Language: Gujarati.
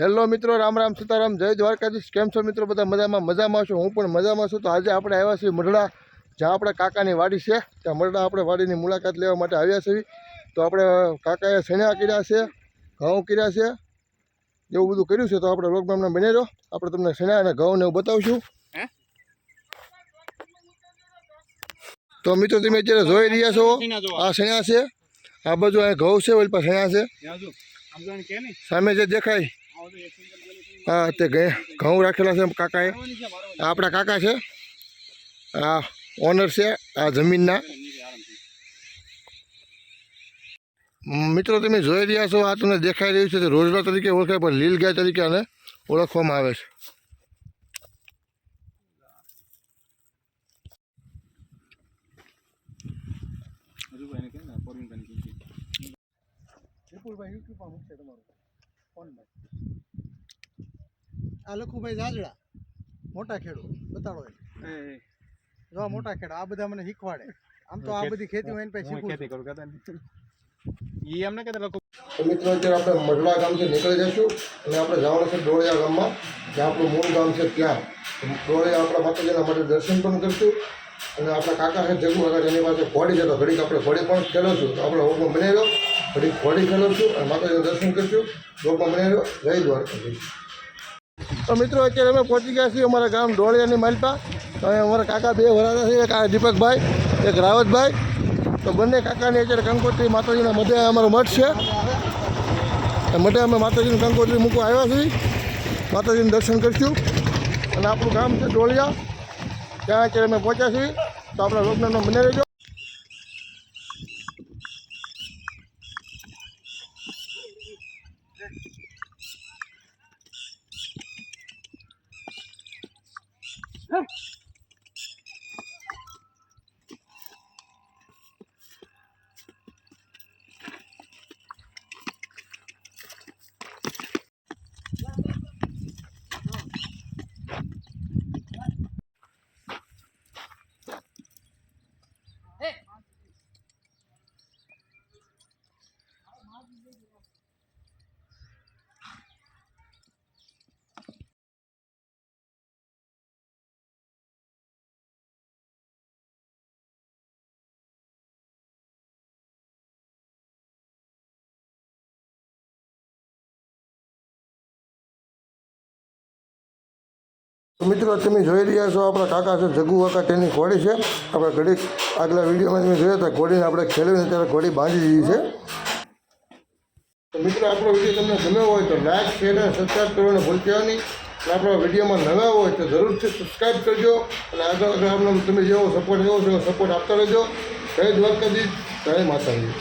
હેલો મિત્રો રામ રામ સીતારામ જય દ્વારકાધીશ. કેમ છો મિત્રો? બધા મજામાં? મજામાં છું. હું પણ મજામાં છું. તો આજે આપણે આવ્યા છીએ મરડા જ્યાં આપણે કાકાની વાડી છે. ત્યાં મરડા આપણે વાડીની મુલાકાત લેવા માટે આવ્યા છીએ. તો આપણે કાકાએ શણ્યા કર્યા છે ઘઉં કર્યા છે એવું બધું કર્યું છે. તો આપણે લોકડાઉનમાં બની રહ્યો આપણે તમને સણ્યા અને ઘઉં ને એવું બતાવશું. તો મિત્રો તમે અત્યારે જોઈ રહ્યા છો આ શણ્યા છે. આ બાજુ અહીંયા ઘઉં છે ઓલી પાસે શણ્યા છે. સામે જે દેખાય હા, તે ઘઉં રાખેલા છે કાકાએ. આપણા કાકા છે. આ ઓનર છે, આ જમીનના. મિત્રો, તમે જોઈ રહ્યા છો, આ તમને દેખાઈ રહ્યું છે, તે રોજડા તરીકે ઓળખાય, પણ લીલ ગાય તરીકે આને ઓળખવામાં આવે છે. આ લખુભાઈ જાજડા મોટા ખેડૂત બતાડો એ. જો મોટા ખેડા આ બધા મને શીખવાડે. આમ તો આ બધી ખેતી હું એની પાસે શીખું છું. ઈ એમને કે લોકો મિત્રો અત્યારે આપણે મઢડા ગામથી નીકળી જઈશું અને આપણે જવાનું છે ડોળિયા ગામમાં જ્યાં આપણું મૂળ ગામ છે ત્યાં. ડોળિયા આપણા માતાજીના માટે દર્શન પણ કરશું અને આપણા કાકા છે જગુ કાકા જેની પાસે ઘોડી છે તો ઘડીક આપણે ઘોડી પણ ખેલવશું. તો આપણે બનાવી રહ્યો ઘડીક ઘોડી છું અને માતાજીનું દર્શન કરશું. રોગમાં બનાવી લો જય દ્વારકાધીશ. તો મિત્રો, અત્યારે અમે પહોંચી ગયા છીએ અમારા ગામ ડોળિયાની માલપા. અહીં અમારા કાકા બે વરાતા છે, એક આ દીપકભાઈ, એક રાવતભાઈ. તો બંને કાકાની અત્યારે કંકોત્રી માતાજીના મધે અમારો મઠ છે. મઢે અમે માતાજીનું કંકોત્રી મૂકવા આવ્યા છીએ. માતાજીનું દર્શન કરીશું. અને આપણું ગામ છે ડોળિયા ત્યાં અત્યારે અમે પહોંચ્યા છીએ. તો આપણા લોકડાઉનનો બને રહેજો. તો મિત્રો, તમે જોઈ રહ્યા છો, આપણા કાકા છે, જગુ કાકા તેની ઘોડી છે. આપણે ઘડીક આગલા વિડીયોમાં તમે જોયા હતા, ઘોડીને આપણે ખેલવીને ત્યારે ઘોડી બાંધી દીધી છે. મિત્રો, આપણો વીડિયો તમને ગમ્યો હોય તો લાઈક શેર અને સબસ્ક્રાઈબ કરવાનું ભૂલતા નહીં. આપણા વિડીયોમાં નવા હોય તો જરૂરથી સબસ્ક્રાઈબ કરજો. અને આગળ આગળ આપણને તમે જેવો સપોર્ટ જેવો છે સપોર્ટ આપતા રહેજો. જય દ્વારકાધીશ, જય માતાજી.